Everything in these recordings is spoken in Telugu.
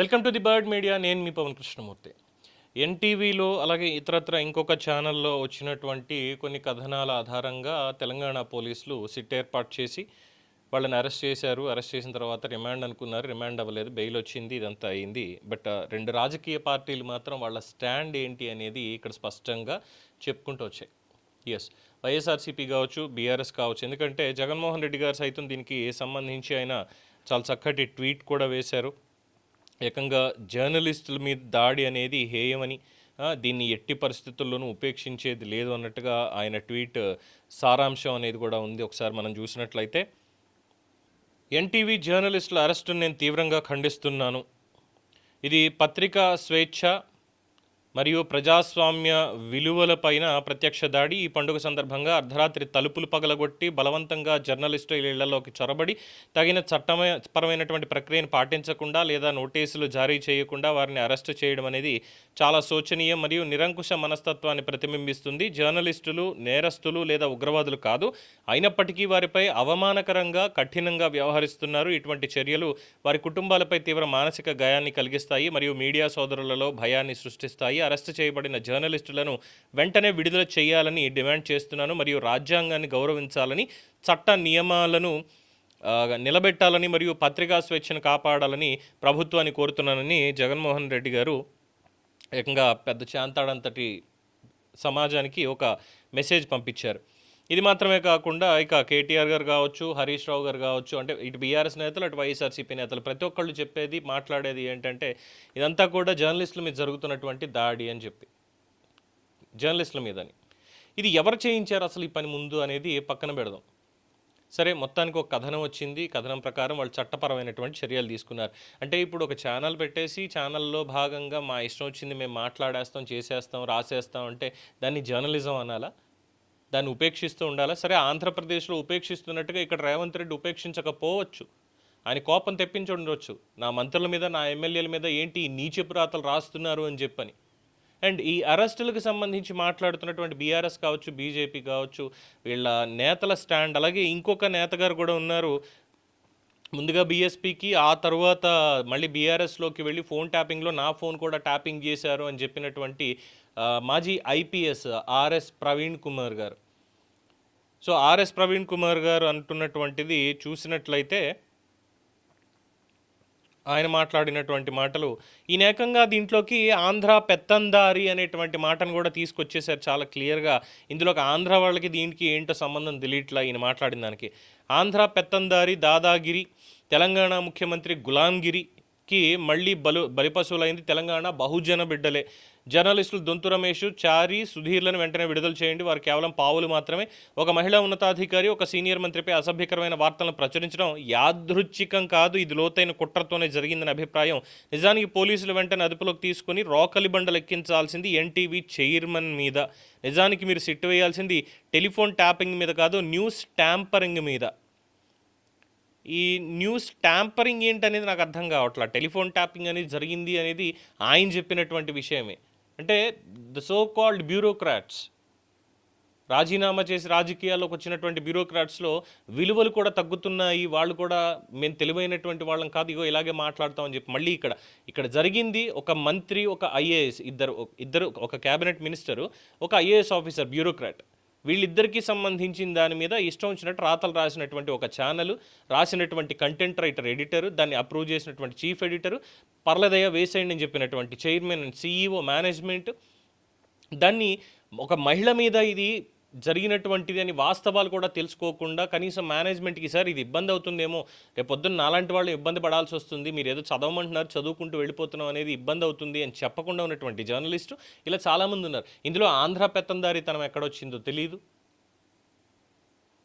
Welcome to the Bird Media. నేను మీ పవన్ కృష్ణమూర్తి. ఎన్టీవీలో అలాగే ఇతరత్ర ఇంకొక ఛానల్లో వచ్చినటువంటి కొన్ని కథనాల ఆధారంగా తెలంగాణ పోలీసులు సిట్ ఏర్పాటు చేసి వాళ్ళని అరెస్ట్ చేశారు. అరెస్ట్ చేసిన తర్వాత రిమాండ్ అనుకున్నారు. రిమాండ్ అవ్వలేదు. బెయిల్ వచ్చింది. ఇదంతా అయింది. బట్ రెండు రాజకీయ పార్టీలు మాత్రం వాళ్ళ స్టాండ్ ఏంటి అనేది ఇక్కడ స్పష్టంగా చెప్పుకుంటూ వచ్చాయి. ఎస్ వైఎస్ఆర్సీపీ కావచ్చు బీఆర్ఎస్ కావచ్చు. ఎందుకంటే జగన్మోహన్ రెడ్డి గారు సైతం దీనికి సంబంధించి ఆయన చాలా చక్కటి ట్వీట్ కూడా వేశారు. ఏకంగా జర్నలిస్టుల మీద దాడి అనేది హేయమని దీన్ని ఎట్టి పరిస్థితుల్లోనూ ఉపేక్షించేది లేదు అన్నట్టుగా ఆయన ట్వీట్ సారాంశం అనేది కూడా ఉంది ఒకసారి మనం చూసినట్లయితే. ఎన్టీవీ జర్నలిస్టుల అరెస్టును నేను తీవ్రంగా ఖండిస్తున్నాను. ఇది పత్రికా స్వేచ్ఛ మరియు ప్రజాస్వామ్య విలువలపైన ప్రత్యక్ష దాడి ఈ పండుగ సందర్భంగా అర్ధరాత్రి తలుపులు పగలగొట్టి బలవంతంగా జర్నలిస్టు ఇళ్ళలోకి చొరబడి తగిన చట్టపరమైనటువంటి ప్రక్రియను పాటించకుండా లేదా నోటీసులు జారీ చేయకుండా వారిని అరెస్టు చేయడం అనేది చాలా శోచనీయం మరియు నిరంకుశ మనస్తత్వాన్ని ప్రతిబింబిస్తుంది. జర్నలిస్టులు నేరస్తులు లేదా ఉగ్రవాదులు కాదు అయినప్పటికీ వారిపై అవమానకరంగా కఠినంగా వ్యవహరిస్తున్నారు. ఇటువంటి చర్యలు వారి కుటుంబాలపై తీవ్ర మానసిక గాయాన్ని కలిగిస్తాయి మరియు మీడియా సోదరులలో భయాన్ని సృష్టిస్తాయి. అరెస్టు చేయబడిన జర్నలిస్టులను వెంటనే విడుదల చేయాలని డిమాండ్ చేస్తున్నాను మరియు రాజ్యాంగాన్ని గౌరవించాలని చట్ట నియమాలను నిలబెట్టాలని మరియు పత్రికా స్వేచ్ఛను కాపాడాలని ప్రభుత్వాన్ని కోరుతున్నానని జగన్మోహన్ రెడ్డి గారు ఏకంగా పెద్ద చాంతాడంతటి సమాజానికి ఒక మెసేజ్ పంపించారు. ఇది మాత్రమే కాకుండా ఇక కేటీఆర్ గారు కావచ్చు హరీష్ రావు గారు కావచ్చు అంటే ఇటు బీఆర్ఎస్ నేతలు అటు వైఎస్ఆర్సీపీ నేతలు ప్రతి ఒక్కళ్ళు చెప్పేది మాట్లాడేది ఏంటంటే ఇదంతా కూడా జర్నలిస్టుల మీద జరుగుతున్నటువంటి దాడి అని చెప్పి. జర్నలిస్టుల మీదని. ఇది ఎవరు చేయించారు అసలు ఈ పని ముందు అనేది పక్కన పెడదాం. సరే మొత్తానికి ఒక కథనం వచ్చింది. కథనం ప్రకారం వాళ్ళు చట్టపరమైనటువంటి చర్యలు తీసుకున్నారు. అంటే ఇప్పుడు ఒక ఛానల్ పెట్టేసి ఛానల్లో భాగంగా మా ఇష్టం వచ్చింది మేము మాట్లాడేస్తాం చేసేస్తాం రాసేస్తాం అంటే దాన్ని జర్నలిజం అనాలా? దాన్ని ఉపేక్షిస్తూ ఉండాలా? సరే ఆంధ్రప్రదేశ్లో ఉపేక్షిస్తున్నట్టుగా ఇక్కడ రేవంత్ రెడ్డి ఉపేక్షించకపోవచ్చు. ఆయన కోపం తెప్పించి ఉండొచ్చు. నా మంత్రుల మీద నా ఎమ్మెల్యేల మీద ఏంటి నీచపు రాతలు రాస్తున్నారు అని చెప్పని. అండ్ ఈ అరెస్టులకు సంబంధించి మాట్లాడుతున్నటువంటి బీఆర్ఎస్ కావచ్చు బీజేపీ కావచ్చు వీళ్ళ నేతల స్టాండ్ అలాగే ఇంకొక నేత గారు కూడా ఉన్నారు. ముందుగా బీఎస్పీకి ఆ తర్వాత మళ్ళీ బీఆర్ఎస్లోకి వెళ్ళి ఫోన్ ట్యాపింగ్లో నా ఫోన్ కూడా ట్యాపింగ్ చేశారు అని చెప్పినటువంటి మాజీ ఐపీఎస్ ఆర్ఎస్ ప్రవీణ్ కుమార్ గారు. సో ఆర్ఎస్ ప్రవీణ్ కుమార్ గారు అంటున్నటువంటిది చూసినట్లయితే ఆయన మాట్లాడినటువంటి మాటలు ఈయన ఏకంగా దీంట్లోకి ఆంధ్ర పెత్తందారి అనేటువంటి మాటను కూడా తీసుకొచ్చేసారు చాలా క్లియర్గా. ఇందులో ఒక ఆంధ్ర వాళ్ళకి దీనికి ఏంటో సంబంధం తెలియట్లా ఈయన మాట్లాడిన దానికి. ఆంధ్ర పెత్తందారి దాదాగిరి తెలంగాణ ముఖ్యమంత్రి గులాంగిరికి మళ్ళీ బలు బలిపశువులైంది తెలంగాణ బహుజన బిడ్డలే. జర్నలిస్టులు దొంతు రమేష్ చారి సుధీర్లను వెంటనే విడుదల చేయండి. వారు కేవలం పావులు మాత్రమే. ఒక మహిళా ఉన్నతాధికారి ఒక సీనియర్ మంత్రిపై అసభ్యకరమైన వార్తలను ప్రచురించడం యాదృచ్ఛికం కాదు. ఇది లోతైన కుట్రతోనే జరిగిందని అభిప్రాయం. నిజానికి పోలీసులు వెంటనే అదుపులోకి తీసుకుని రోకలి బండలు ఎక్కించాల్సింది ఎన్టీవీ చైర్మన్ మీద. నిజానికి మీరు సిట్టు వేయాల్సింది టెలిఫోన్ ట్యాపింగ్ మీద కాదు న్యూస్ ట్యాంపరింగ్ మీద. ఈ న్యూస్ ట్యాంపరింగ్ ఏంటనేది నాకు అర్థం కావట్లా? టెలిఫోన్ ట్యాపింగ్ అనేది జరిగింది అనేది ఆయన చెప్పినటువంటి విషయమే. అంటే ద సో కాల్డ్ బ్యూరోక్రాట్స్ రాజీనామా చేసి రాజకీయాల్లోకి వచ్చినటువంటి బ్యూరోక్రాట్స్లో విలువలు కూడా తగ్గుతున్నాయి వాళ్ళు కూడా మేము తెలివైనటువంటి వాళ్ళం కాదు ఇగో ఇలాగే మాట్లాడతామని చెప్పి మళ్ళీ ఇక్కడ ఇక్కడ జరిగింది ఒక మంత్రి ఒక ఐఏఎస్ ఇద్దరు ఇద్దరు ఒక క్యాబినెట్ మినిస్టరు ఒక ఐఏఎస్ ఆఫీసర్ బ్యూరోక్రాట్ వీళ్ళిద్దరికీ సంబంధించిన దాని మీద ఇష్టం వచ్చినట్టు రాతలు రాసినటువంటి ఒక ఛానల్ రాసినటువంటి కంటెంట్ రైటర్ ఎడిటర్ దాన్ని అప్రూవ్ చేసినటువంటి చీఫ్ ఎడిటర్ పర్లదయ వేసేయండి అని చెప్పినటువంటి చైర్మన్ అండ్ సీఈఓ మేనేజ్మెంట్ దాన్ని ఒక మహిళ మీద ఇది జరిగినటువంటిది అని వాస్తవాలు కూడా తెలుసుకోకుండా కనీసం మేనేజ్మెంట్కి సార్ ఇది ఇబ్బంది అవుతుందేమో రేపు పొద్దున్న నాలాంటి వాళ్ళు ఇబ్బంది పడాల్సి వస్తుంది మీరు ఏదో చదవమంటున్నారు చదువుకుంటూ వెళ్ళిపోతున్నాం అనేది ఇబ్బంది అవుతుంది అని చెప్పకుండా ఉన్నటువంటి జర్నలిస్టు ఇలా చాలామంది ఉన్నారు. ఇందులో ఆంధ్ర పెత్తందారితనం ఎక్కడొచ్చిందో తెలియదు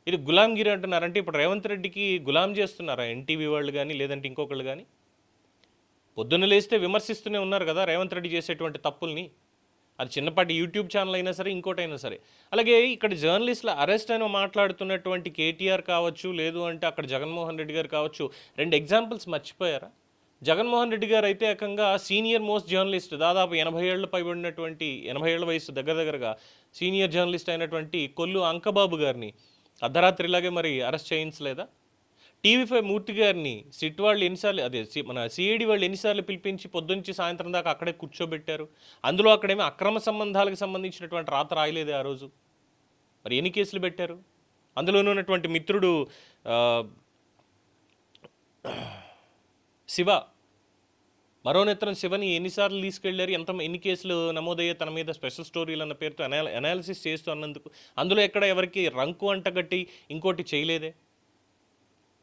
ఇది గులాంగిరి అంటున్నారంటే ఇప్పుడు రేవంత్ రెడ్డికి గులాం చేస్తున్నారా ఎన్టీవీ వాళ్ళు కానీ లేదంటే ఇంకొకళ్ళు కానీ పొద్దున్న లేస్తే విమర్శిస్తూనే ఉన్నారు కదా రేవంత్ రెడ్డి చేసేటువంటి తప్పుల్ని. అది చిన్నపాటి యూట్యూబ్ ఛానల్ అయినా సరే ఇంకోటైనా సరే. అలాగే ఇక్కడ జర్నలిస్టుల అరెస్ట్ అని మాట్లాడుతున్నటువంటి కేటీఆర్ కావచ్చు లేదు అంటే అక్కడ జగన్మోహన్ రెడ్డి గారు కావచ్చు రెండు ఎగ్జాంపుల్స్ మర్చిపోయారా? జగన్మోహన్ రెడ్డి గారు అయితే ఏకంగా సీనియర్ మోస్ట్ జర్నలిస్ట్ దాదాపు ఎనభై ఏళ్ళు పైబడినటువంటి ఎనభై ఏళ్ళ వయసు దగ్గర దగ్గరగా సీనియర్ జర్నలిస్ట్ అయినటువంటి కొల్లు అంకబాబు గారిని అర్ధరాత్రిలాగే మరి అరెస్ట్ చేయించలేదా? టీవీ ఫైవ్ మూర్తి గారిని సిట్ వాళ్ళు ఎన్నిసార్లు అదే సి- మన సిఐడి వాళ్ళు ఎన్నిసార్లు పిలిపించి పొద్దుంచి సాయంత్రం దాకా అక్కడే కూర్చోబెట్టారు. అందులో అక్కడేమో అక్రమ సంబంధాలకు సంబంధించినటువంటి రాత రాయలేదే ఆ రోజు. మరి ఎన్ని కేసులు పెట్టారు? అందులోనూ ఉన్నటువంటి మిత్రుడు శివ. మరో నేత్రం శివని ఎన్నిసార్లు తీసుకెళ్ళారు? ఎంత ఎన్ని కేసులు నమోదయ్యే తన మీద స్పెషల్ స్టోరీలు అన్న పేరుతో అనాలిసిస్ చేస్తూ అన్నందుకు. అందులో ఎక్కడ ఎవరికి రంకు అంటగట్టి ఇంకోటి చేయలేదే?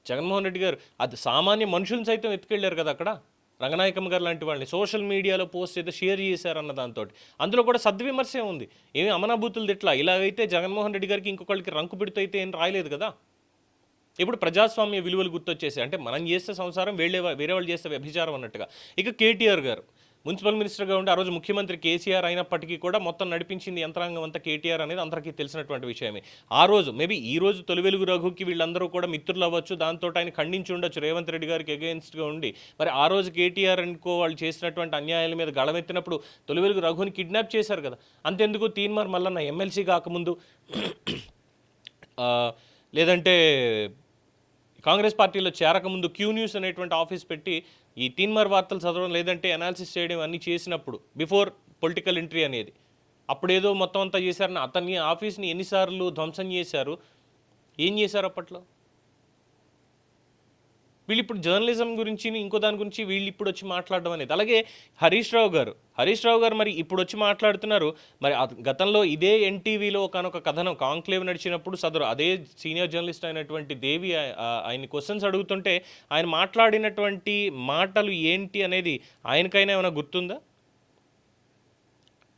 జగన్మోహన్ రెడ్డి గారు అది సామాన్య మనుషులను సైతం ఎత్తుకెళ్ళారు కదా అక్కడ? రంగనాయకమ్మ గారు లాంటి వాళ్ళని సోషల్ మీడియాలో పోస్ట్ అయితే షేర్ చేశారన్న దాంతో అందులో కూడా సద్విమర్శే ఉంది. ఏమి అమనాభూతులు తిట్లా? ఇలాగైతే జగన్మోహన్ రెడ్డి గారికి ఇంకొకళ్ళకి రంకు పెడుతూ అయితే ఏం రాయలేదు కదా? ఇప్పుడు ప్రజాస్వామ్య విలువలు గుర్తొచ్చేసాయి. అంటే మనం చేస్తే సంసారం వేరే వేరే వాళ్ళు చేస్తే వ్యభిచారం అన్నట్టుగా. ఇక కేటీఆర్ గారు మున్సిపల్ మినిస్టర్గా ఉండి ఆ రోజు ముఖ్యమంత్రి కేసీఆర్ అయినప్పటికీ కూడా మొత్తం నడిపించింది యంత్రాంగం అంతా కేటీఆర్ అనేది అందరికీ తెలిసినటువంటి విషయమే. ఆ రోజు మేబీ ఈ రోజు తొలి వెలుగు రఘుకి వీళ్ళందరూ కూడా మిత్రులు అవ్వచ్చు దాంతో ఆయన ఖండించి ఉండొచ్చు. రేవంత్ రెడ్డి గారికి అగేన్స్ట్గా ఉండి. మరి ఆ రోజు కేటీఆర్ అనుకో వాళ్ళు చేసినటువంటి అన్యాయాల మీద గళమెత్తినప్పుడు తొలి వెలుగు రఘుని కిడ్నాప్ చేశారు కదా. అంతెందుకు? తీన్మార్ మల్లన్న ఎమ్మెల్సీ కాకముందు లేదంటే కాంగ్రెస్ పార్టీలో చేరకముందు క్యూ న్యూస్ అనేటువంటి ఆఫీస్ పెట్టి ఈ తీన్మార్ వార్తలు చదవడం లేదంటే అనాలిసిస్ చేయడం అన్నీ చేసినప్పుడు బిఫోర్ పొలిటికల్ ఎంట్రీ అనేది. అప్పుడేదో మొత్తం అంతా చేశారని అతన్ని ఆఫీస్ని ఎన్నిసార్లు ధ్వంసం చేశారు? ఏం చేశారు అప్పట్లో? వీళ్ళు ఇప్పుడు జర్నలిజం గురించి ఇంకో దాని గురించి వీళ్ళు ఇప్పుడు వచ్చి మాట్లాడడం అనేది. అలాగే హరీష్ రావు గారు. హరీష్ రావు గారు మరి ఇప్పుడు వచ్చి మాట్లాడుతున్నారు. మరి గతంలో ఇదే ఎన్టీవీలో ఒకనొక కథనం కాంక్లేవ్ నడిచినప్పుడు సదరు అదే సీనియర్ జర్నలిస్ట్ అయినటువంటి దేవి ఆయన క్వశ్చన్స్ అడుగుతుంటే ఆయన మాట్లాడినటువంటి మాటలు ఏంటి అనేది ఆయనకైనా ఏమైనా గుర్తుందా?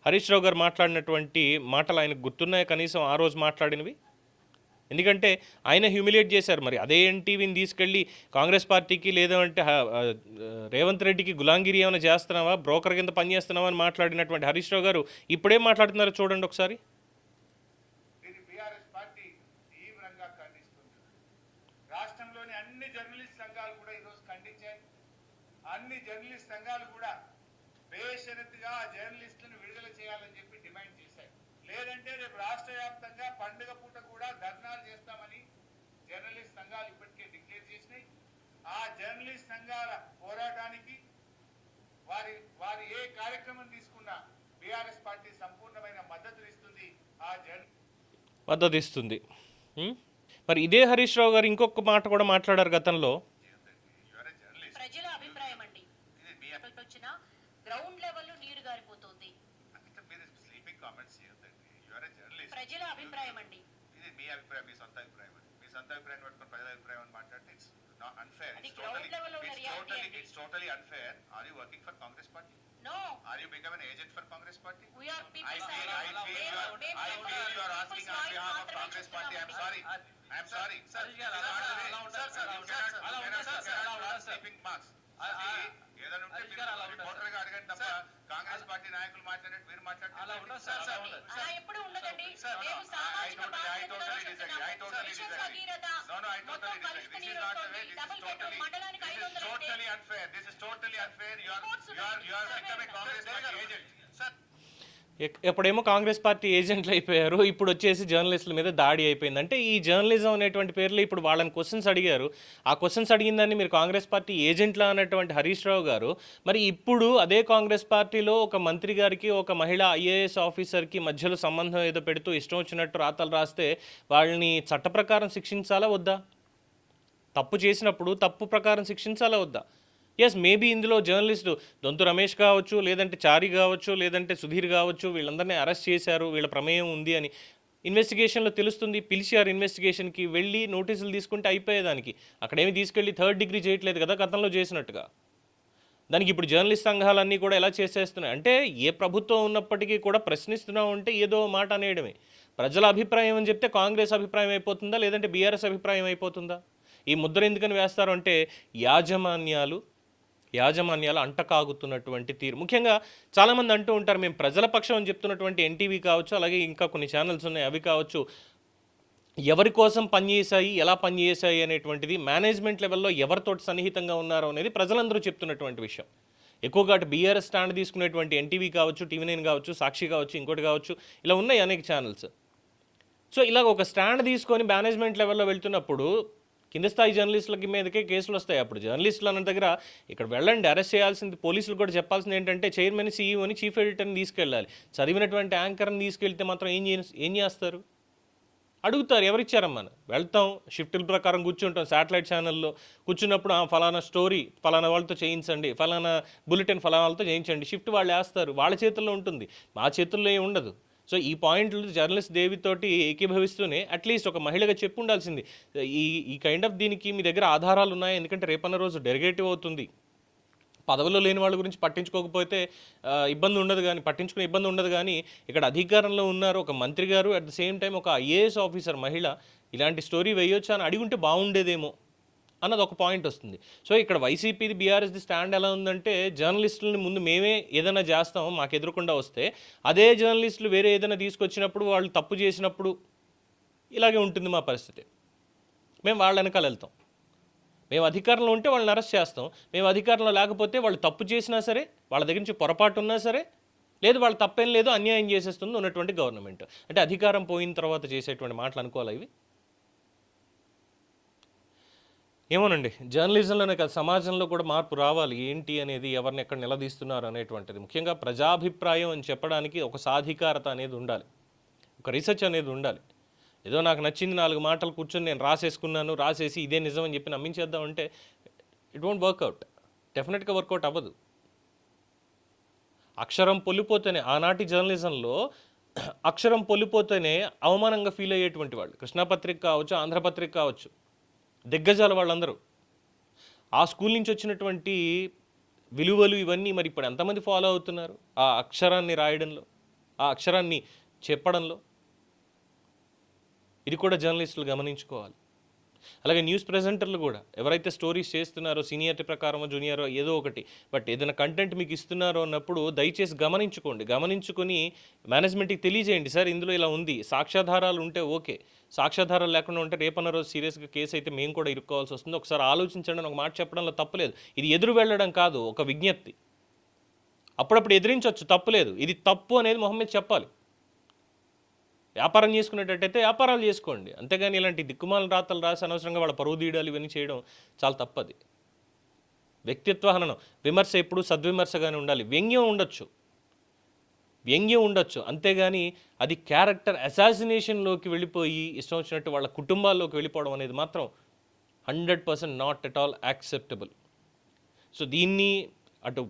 హరీష్ రావు గారు మాట్లాడినటువంటి మాటలు ఆయనకు గుర్తున్నాయా? కనీసం ఆ రోజు మాట్లాడినవి? ఎందుకంటే ఆయన హ్యూమిలేట్ చేశారు. మరి అదే ఎన్టీవీని తీసుకెళ్ళి కాంగ్రెస్ పార్టీకి లేదంటే రేవంత్ రెడ్డికి గులాంగిరి ఏమైనా చేస్తున్నావా? బ్రోకర్ కింద పనిచేస్తున్నావా అని మాట్లాడినటువంటి హరీష్ రావు గారు ఇప్పుడే మాట్లాడుతున్నారు చూడండి ఒకసారి. రాష్ట్రంలోని అన్ని జర్నలిస్ట్ సంఘాలు కూడా ఈరోజు ఖండించాయి. అన్ని జర్నలిస్ట్ సంఘాలు కూడా బేషరతుగా ఆ జర్నలిస్టులను విడుదల చేయాలని చెప్పి డిమాండ్ చేశాయి. లేదంటే రేపు రాష్ట్ర వ్యాప్తంగా పండుగ పూట కూడా ధర్నా జర్నలిస్ట్ సంఘాలు ఇప్పటికే డిక్లేర్ చేసినాయి. ఆ జర్నలిస్ట్ సంఘాల పోరాటానికి వారి వారి ఏ కార్యక్రమం తీసుకున్నా బీఆర్ఎస్ పార్టీ సంపూర్ణమైన మద్దతు ఇస్తుంది ఆ జర్న మద్దతు ఇస్తుంది? మరి ఇదే హరీష్ రావు గారు ఇంకొక మాట కూడా మాట్లాడారు గతంలో. ప్రజల అభిప్రాయం అండి. వచ్చిన గ్రౌండ్ లెవెల్లో నీరు గారిపోతుంది. ప్రజల అభిప్రాయం అండి. ఇది మీ అభిప్రాయం మీ సొంత అభిప్రాయం సొంత అభిప్రాయం పట్టుకొని ప్రజల అభిప్రాయం అని మాట్లాడితే it's not unfair it's totally it's totally. It's totally unfair are you working for Congress party no are you become an agent for Congress party we are people I feel, I feel you are, I feel you are asking on behalf of Congress party. I'm sorry. I'm sorry. Sir, way. Sir, sir, you cannot, you cannot, you cannot draw sleeping marks. ఏదైనా ఉంటే రిపోర్టర్గా అడగండి తప్ప కాంగ్రెస్ పార్టీ నాయకులు మాట్లాడినట్టు మీరు మాట్లాడితే సార్ సార్. అలా ఎప్పుడు ఉండదండి. Sir, no, మేము I- I సామాజిక totally- I బాధ్యతతో totally disagree. I totally ఎప్పుడేమో కాంగ్రెస్ పార్టీ ఏజెంట్లు అయిపోయారు ఇప్పుడు వచ్చేసి జర్నలిస్టుల మీద దాడి అయిపోయింది. అంటే ఈ జర్నలిజం అనేటువంటి పేర్లు ఇప్పుడు వాళ్ళని క్వశ్చన్స్ అడిగారు. ఆ క్వశ్చన్స్ అడిగిందని మీరు కాంగ్రెస్ పార్టీ ఏజెంట్లా అన్నటువంటి హరీష్ రావు గారు. మరి ఇప్పుడు అదే కాంగ్రెస్ పార్టీలో ఒక మంత్రి గారికి ఒక మహిళా ఐఏఎస్ ఆఫీసర్కి మధ్యలో సంబంధం ఏదో పెడుతూ ఇష్టం వచ్చినట్టు రాతలు రాస్తే వాళ్ళని చట్ట ప్రకారం శిక్షించాలా వద్దా? తప్పు చేసినప్పుడు తప్పు ప్రకారం శిక్షించాలా వద్దా? ఎస్ మేబీ ఇందులో జర్నలిస్టు దొంతు రమేష్ కావచ్చు లేదంటే చారి కావచ్చు లేదంటే సుధీర్ కావచ్చు వీళ్ళందరినీ అరెస్ట్ చేశారు వీళ్ళ ప్రమేయం ఉంది అని ఇన్వెస్టిగేషన్లో తెలుస్తుంది. పిలిచారు ఇన్వెస్టిగేషన్కి వెళ్ళి నోటీసులు తీసుకుంటే అయిపోయేదానికి. అక్కడేమి తీసుకెళ్ళి థర్డ్ డిగ్రీ చేయట్లేదు కదా గతంలో చేసినట్టుగా. దానికి ఇప్పుడు జర్నలిస్ట్ సంఘాలన్నీ కూడా ఎలా చేసేస్తున్నాయి? అంటే ఏ ప్రభుత్వం ఉన్నప్పటికీ కూడా ప్రశ్నిస్తున్నావు అంటే ఏదో మాట అనేయడమే. ప్రజల అభిప్రాయం అని చెప్తే కాంగ్రెస్ అభిప్రాయం అయిపోతుందా లేదంటే బీఆర్ఎస్ అభిప్రాయం అయిపోతుందా? ఈ ముద్ర ఎందుకని వేస్తారు అంటే యాజమాన్యాలు యాజమాన్యాలు అంటకాగుతున్నటువంటి తీరు. ముఖ్యంగా చాలామంది అంటూ ఉంటారు మేము ప్రజల పక్షం అని చెప్తున్నటువంటి ఎన్టీవీ కావచ్చు అలాగే ఇంకా కొన్ని ఛానల్స్ ఉన్నాయి అవి కావచ్చు. ఎవరి కోసం పనిచేశాయి ఎలా పనిచేశాయి అనేటువంటిది మేనేజ్మెంట్ లెవెల్లో ఎవరితోటి సన్నిహితంగా ఉన్నారో అనేది ప్రజలందరూ చెప్తున్నటువంటి విషయం. ఎక్కువగా అటు బీఆర్ఎస్ స్టాండ్ తీసుకునేటువంటి ఎన్టీవీ కావచ్చు టీవీ నైన్ కావచ్చు సాక్షి కావచ్చు ఇంకోటి కావచ్చు ఇలా ఉన్నాయి అనేక ఛానల్స్ సో ఇలాగ ఒక స్టాండ్ తీసుకొని మేనేజ్మెంట్ లెవెల్లో వెళ్తున్నప్పుడు కింద స్థాయి జర్నలిస్టులకి మీదకే కేసులు వస్తాయి. అప్పుడు జర్నలిస్టులు అన్న దగ్గర ఇక్కడ వెళ్ళండి అరెస్ట్ చేయాల్సింది పోలీసులు కూడా చెప్పాల్సింది ఏంటంటే చైర్మన్ సీఈఓని చీఫ్ ఎడిటర్ని తీసుకెళ్ళాలి. చదివినటువంటి యాంకర్ని తీసుకెళ్తే మాత్రం ఏం చే ఏం చేస్తారు? అడుగుతారు ఎవరిచ్చారమ్మా వెళ్తాం షిఫ్టుల ప్రకారం కూర్చుంటాం శాటిలైట్ ఛానల్లో. కూర్చున్నప్పుడు ఆ ఫలానా స్టోరీ ఫలానా వాళ్ళతో చేయించండి ఫలానా బులెటిన్ ఫలానాలతో చేయించండి. షిఫ్ట్ వాళ్ళు వేస్తారు వాళ్ళ చేతుల్లో ఉంటుంది. మా చేతుల్లో ఏమి ఉండదు. సో ఈ పాయింట్లు జర్నలిస్ట్ దేవితోటి ఏకీభవిస్తూనే అట్లీస్ట్ ఒక మహిళగా చెప్పు ఉండాల్సింది ఈ ఈ కైండ్ ఆఫ్ దీనికి మీ దగ్గర ఆధారాలు ఉన్నాయి. ఎందుకంటే రేపన్న రోజు డెరిగేటివ్ అవుతుంది. పదవిలో లేని వాళ్ళ గురించి పట్టించుకోకపోతే ఇబ్బంది ఉండదు కానీ పట్టించుకునే ఇబ్బంది ఉండదు కానీ ఇక్కడ అధికారంలో ఉన్నారు ఒక మంత్రి గారు అట్ ద సేమ్ టైం ఒక ఐఏఎస్ ఆఫీసర్ మహిళ. ఇలాంటి స్టోరీ వేయొచ్చు అని అడిగి ఉంటే బాగుండేదేమో. అన్నది ఒక పాయింట్ వస్తుంది. సో ఇక్కడ వైసీపీది బీఆర్ఎస్ది స్టాండ్ ఎలా ఉందంటే జర్నలిస్టులని ముందు మేమే ఏదైనా చేస్తాం మాకు ఎదురకుండా వస్తే అదే జర్నలిస్టులు వేరే ఏదైనా తీసుకొచ్చినప్పుడు వాళ్ళు తప్పు చేసినప్పుడు ఇలాగే ఉంటుంది మా పరిస్థితి. మేము వాళ్ళ వెనకాల వెళ్తాం. మేము అధికారంలో ఉంటే వాళ్ళని అరెస్ట్ చేస్తాం. మేము అధికారంలో లేకపోతే వాళ్ళు తప్పు చేసినా సరే వాళ్ళ దగ్గర నుంచి పొరపాటు ఉన్నా సరే లేదు వాళ్ళు తప్పేం లేదు అన్యాయం చేసేస్తుంది ఉన్నటువంటి గవర్నమెంట్. అంటే అధికారం పోయిన తర్వాత చేసేటువంటి మాటలు అనుకోవాలి ఇవి? ఏమోనండి. జర్నలిజంలోనే కాదు సమాజంలో కూడా మార్పు రావాలి. ఏంటి అనేది ఎవరిని ఎక్కడ నిలదీస్తున్నారు అనేటువంటిది. ముఖ్యంగా ప్రజాభిప్రాయం అని చెప్పడానికి ఒక సాధికారత అనేది ఉండాలి. ఒక రీసెర్చ్ అనేది ఉండాలి. ఏదో నాకు నచ్చింది నాలుగు మాటలు కూర్చొని నేను రాసేసుకున్నాను రాసేసి ఇదే నిజం అని చెప్పి నమ్మించేద్దాం అంటే ఇట్ వోంట్ వర్కౌట్ డెఫినెట్గా వర్కౌట్ అవ్వదు. అక్షరం పొల్లిపోతేనే ఆనాటి జర్నలిజంలో అక్షరం పొల్లిపోతేనే అవమానంగా ఫీల్ అయ్యేటువంటి వాళ్ళు. కృష్ణాపత్రిక కావచ్చు ఆంధ్రపత్రిక కావచ్చు. దిగ్గజాల వాళ్ళందరూ. ఆ స్కూల్ నుంచి వచ్చినటువంటి విలువలు ఇవన్నీ మరి ఇప్పుడు ఎంతమంది ఫాలో అవుతున్నారు? ఆ అక్షరాన్ని రాయడంలో ఆ అక్షరాన్ని చెప్పడంలో? ఇది కూడా జర్నలిస్టులు గమనించుకోవాలి. అలాగే న్యూస్ ప్రెజెంటర్లు కూడా ఎవరైతే స్టోరీస్ చేస్తున్నారో సీనియర్టీ ప్రకారమో జూనియరో ఏదో ఒకటి బట్ ఏదైనా కంటెంట్ మీకు ఇస్తున్నారో అన్నప్పుడు దయచేసి గమనించుకోండి. గమనించుకొని మేనేజ్మెంట్కి తెలియజేయండి. సార్ ఇందులో ఇలా ఉంది. సాక్ష్యాధారాలు ఉంటే ఓకే. సాక్ష్యాధారాలు లేకుండా ఉంటే రేపన్న రోజు సీరియస్గా కేసు అయితే మేము కూడా ఇరుక్కోవాల్సి వస్తుంది. ఒకసారి ఆలోచించండి అని ఒక మాట చెప్పడంలో తప్పలేదు ఇది ఎదురు వెళ్ళడం కాదు ఒక విజ్ఞప్తి. అప్పుడప్పుడు ఎదిరించవచ్చు తప్పులేదు ఇది తప్పు అనేది మొహమ్మద్ చెప్పాలి. వ్యాపారం చేసుకునేటట్టయితే వ్యాపారాలు చేసుకోండి. అంతేగాని ఇలాంటి దిక్కుమాల రాతలు రాసి అనవసరంగా వాళ్ళ పరువు తీయడాలు ఇవన్నీ చేయడం చాలా తప్పది. వ్యక్తిత్వ హననం విమర్శ ఎప్పుడు సద్విమర్శగానే ఉండాలి. వ్యంగ్యం ఉండొచ్చు. వ్యంగ్యం ఉండొచ్చు. అంతేగాని అది క్యారెక్టర్ అసాసినేషన్లోకి వెళ్ళిపోయి ఇష్టం వచ్చినట్టు వాళ్ళ కుటుంబాల్లోకి వెళ్ళిపోవడం అనేది మాత్రం hundred percent not at all acceptable. So దీన్ని అటు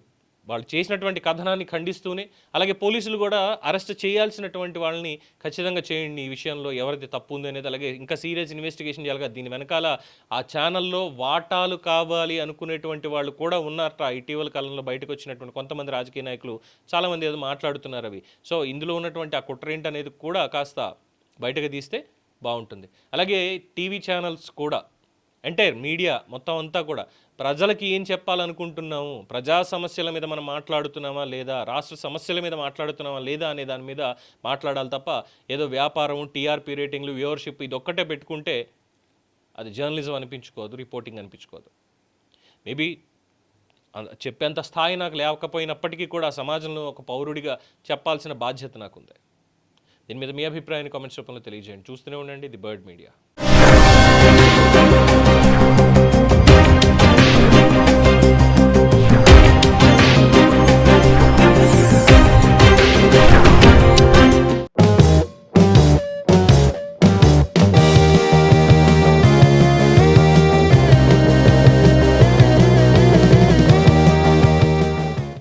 వాళ్ళు చేసినటువంటి కథనాన్ని ఖండిస్తూనే అలాగే పోలీసులు కూడా అరెస్ట్ చేయాల్సినటువంటి వాళ్ళని ఖచ్చితంగా చేయండి ఈ విషయంలో ఎవరైతే తప్పు ఉంది అనేది. అలాగే ఇంకా సీరియస్ ఇన్వెస్టిగేషన్ చేయాలి దీని వెనకాల ఆ ఛానల్లో వాటాలు కావాలి అనుకునేటువంటి వాళ్ళు కూడా ఉన్నారట. ఇటీవల కాలంలో బయటకు వచ్చినటువంటి కొంతమంది రాజకీయ నాయకులు చాలామంది ఏదో మాట్లాడుతున్నారు అవి. సో ఇందులో ఉన్నటువంటి ఆ కుట్ర ఏంటనేది కూడా కాస్త బయటకు తీస్తే బాగుంటుంది. అలాగే టీవీ ఛానల్స్ కూడా ఎంటైర్ మీడియా మొత్తం అంతా కూడా. ప్రజలకి ఏం చెప్పాలనుకుంటున్నాము? ప్రజా సమస్యల మీద మనం మాట్లాడుతున్నామా లేదా? రాష్ట్ర సమస్యల మీద మాట్లాడుతున్నామా లేదా అనే దాని మీద మాట్లాడాలి తప్ప ఏదో వ్యాపారం టీఆర్పీ రేటింగ్లు వ్యూవర్షిప్ ఇది ఒక్కటే పెట్టుకుంటే అది జర్నలిజం అనిపించుకోదు రిపోర్టింగ్ అనిపించుకోదు. మేబీ చెప్పేంత స్థాయి నాకు లేకపోయినప్పటికీ కూడా సమాజంలో ఒక పౌరుడిగా చెప్పాల్సిన బాధ్యత నాకుంది. దీని మీద మీ అభిప్రాయాన్ని కామెంట్స్ రూపంలో తెలియజేయండి. చూస్తూనే ఉండండి ది బర్డ్ మీడియా.